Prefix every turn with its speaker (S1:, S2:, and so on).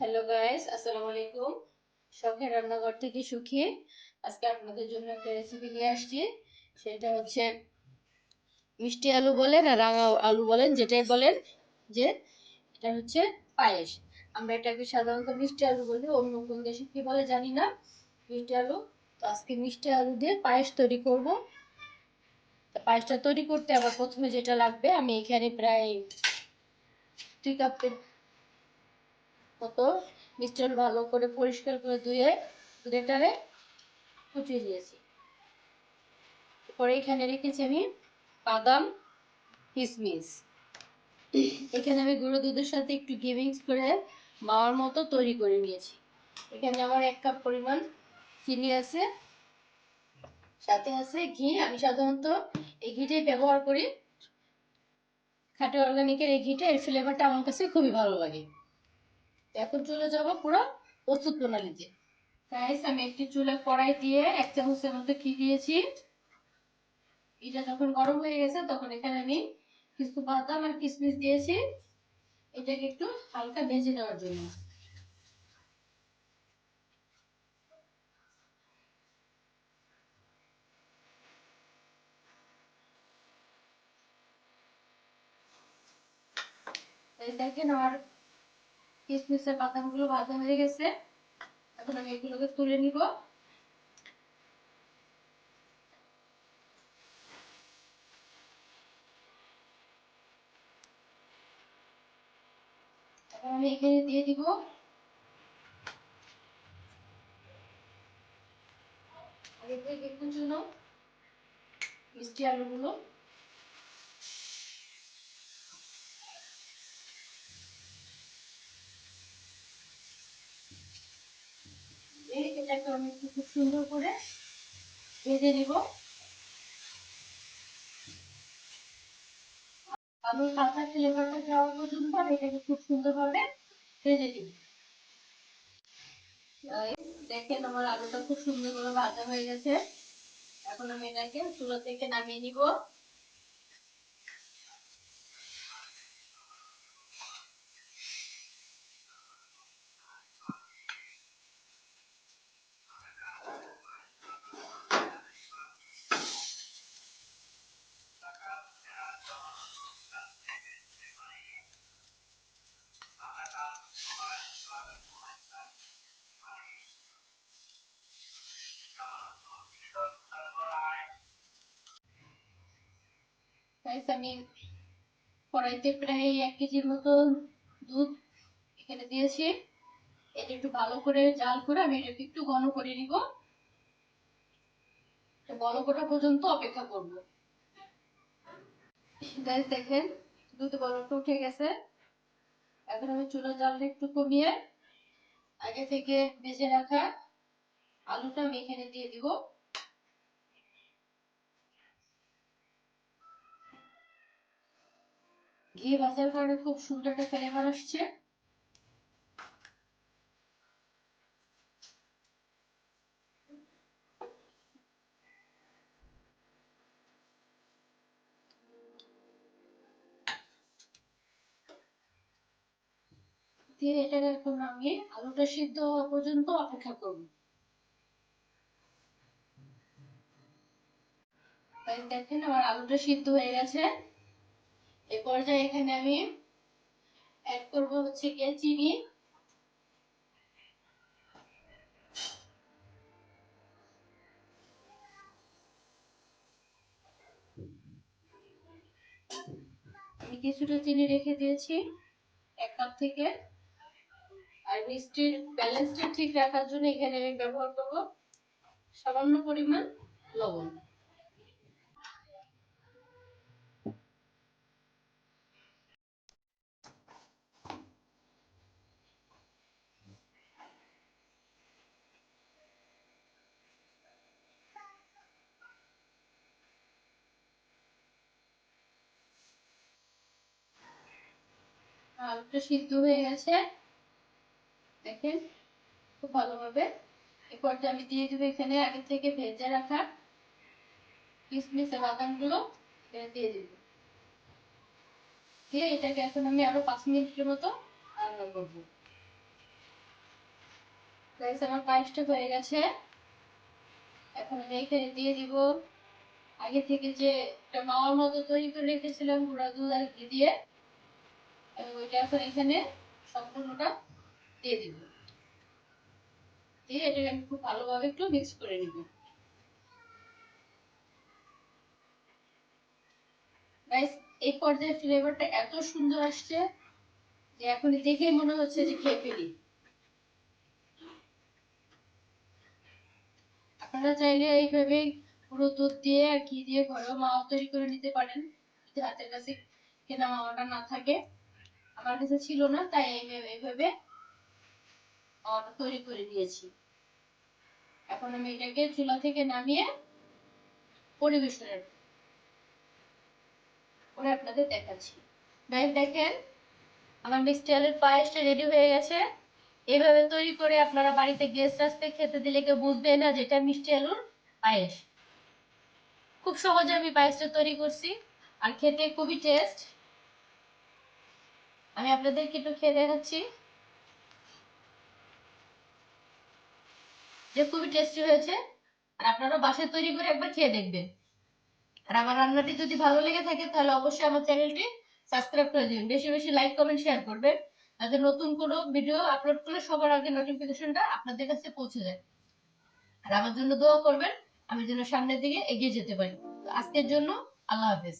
S1: Hello guys আসসালামু আলাইকুম শখের রান্নাঘর থেকে সুখী আজকে আপনাদের জন্য একটা রেসিপি নিয়ে আসছি। সেটা হচ্ছে মিষ্টি আলু বলেন আর রাঙা আলু বলেন, যেটাই বলেন, যে এটা হচ্ছে পায়েস। আমরা এটাকে সাধারণত মিষ্টি আলু বলি, অন্য কোন দেশে কি বলে জানি না। মিষ্টি আলু, তো আজকে মিষ্টি আলু দিয়ে পায়েস তৈরি করব। পায়েসটা তৈরি করতে আবার প্রথমে যেটা লাগবে, আমি এখানে প্রায় দুই কাপের মতো মিষ্টার ভালো করে পরিষ্কার করে ধুয়ে গ্রেটারে কুচিয়ে দিয়েছি। পরে এখানে রেখেছি আমি বাদাম কিশমিশ এখানে আমি গুঁড়ো দুধের সাথে একটু ঘি মিক্স করে মাওয়ার মতো তৈরি করে নিয়েছি। এখানে আমার এক কাপ পরিমাণ চিনি আছে। সাথে আছে ঘি। আমি সাধারণত এই ঘিটাই ব্যবহার করি। খাটে অর্গানিকের এই ঘিটা, এর ফ্লেভারটা আমার কাছে খুবই ভালো লাগে। এখন চলে যাব পুরো প্রস্তুত প্রণালীতে গাইস আমি একটি চুলা কড়াই দিয়ে এক চামচের মতো ঘি দিয়েছি। এটা যখন গরম হয়ে গেছে, তখন এখানে আমি কিছু বাদাম আর কিশমিশ দিয়েছি। এটাকে একটু হালকা ভেজে নেওয়ার জন্য। দেখেন আমার কিশমিশের বাদামগুলো ভাজা হয়ে গেছে। এখন আমি এগুলোকে তুলে নিব। আমি এখানে দিয়ে দিব। আগে থেকে কুচুনো মিষ্টি আলুগুলো। এটাকে আমি খুব সুন্দর করে ভেজে নিব। আলুর কাঁচা ফ্লেভারটা যাওয়া পর্যন্ত আমি এটাকে খুব সুন্দরভাবে ভেজে নিব। দেখেন আমার আলুটা খুব সুন্দর করে ভাজা হয়ে গেছে। এখন আমি এটাকে চুলা থেকে নামিয়ে নিব। গাইস আমি কড়াইতে প্রায় এক কেজির মতো দুধ এখানে দিয়েছি, এটা একটু ভালো করে জাল করে আমি এটাকে একটু ঘন করে নিব। বড় করা পর্যন্ত অপেক্ষা করব। গাইস দেখেন, দুধ বলকটা উঠে গেছে। এখন আমি চুলার জালটা একটু কমিয়ে আগে থেকে ভেজে রাখা আলুটা আমি এখানে দিয়ে দিব। ঘি ভাজার কারণে খুব সুন্দর একটা ফ্লেভার আসছে। দিয়ে এটা এখন আমি আলুটা সিদ্ধ হওয়া পর্যন্ত অপেক্ষা করব। দেখেন আমার আলুটা সিদ্ধ হয়ে গেছে। এ পর্যায়ে এখানে আমি অ্যাড করব হচ্ছে গিয়ে চিনি। আমি কিছুটা চিনি রেখে দিয়েছি, এক কাপ থেকে। আর মিষ্টির ব্যালেন্সটা ঠিক রাখার জন্য এখানে আমি ব্যবহার করব সামান্য পরিমাণ লবণ। আলুটা সিদ্ধ হয়ে গেছে। দেখেন, খুব ভালোভাবে। এরপর আমি দিয়ে দেবো এখানে আগে থেকে ভেজে রাখা কিশমিশ বাদামগুলো এখানে দিয়ে দিব। দিয়ে এটাকে এখন আমি আরও পাঁচ মিনিটের মতো রান্না করব। গাইস আমার পায়েসটা হয়ে গেছে। এখন আমি এখানে দিয়ে দিব আগে থেকে যে একটা মাওয়ার মতো তৈরি করে রেখেছিলাম, গুঁড়া দুধ আর ঘি দিয়ে। এই পর্যায়ে ফ্লেভারটা এত সুন্দর আসছে যে এখন দেখেই মনে হচ্ছে যে খেয়ে ফেলি। আপনারা চাইলে এইভাবে পুরো দুধ দিয়ে আর ঘি দিয়ে ঘরেও মাওয়া তৈরি করে নিতে পারেন। যদি হাতের কাছে কেনা মাওয়াটা না থাকে। আমার কাছে ছিল না, তাই এইভাবে তৈরি করে নিয়েছি। এখন আমি এটাকে চুলা থেকে নামিয়ে পরিবেশনের করে আপনাদের দেখাচ্ছি। গাইস দেখেন, আমার আলুর পায়েসটা রেডি হয়ে গেছে। এভাবে তৈরি করে আপনারা বাড়িতে গেস্ট আসতে খেতে দিলে কেউ বুঝবে না যেটা মিষ্টি আলুর পায়েস। খুব সহজে আমি পায়েসটা তৈরি করছি। আর খেতে খুবই টেস্ট আমি আপনাদেরকে একটু খেয়ে দেখাচ্ছি। যে খুবই টেস্টি হয়েছে। আর আপনারা বাসায় তৈরি করে একবার খেয়ে দেখবেন। আর আমার রান্নাটি যদি ভালো লেগে থাকে, তাহলে অবশ্যই আমার চ্যানেলটি সাবস্ক্রাইব করে দিন বেশি বেশি লাইক কমেন্ট শেয়ার করবেন। যাতে নতুন কোনো ভিডিও আপলোড করলে সবার আগে নোটিফিকেশনটা আপনাদের কাছে পৌঁছে যায়। আর আমার জন্য দোয়া করবেন, আমি যেন সামনের দিকে এগিয়ে যেতে পারি। আজকের জন্য আল্লাহ হাফেজ।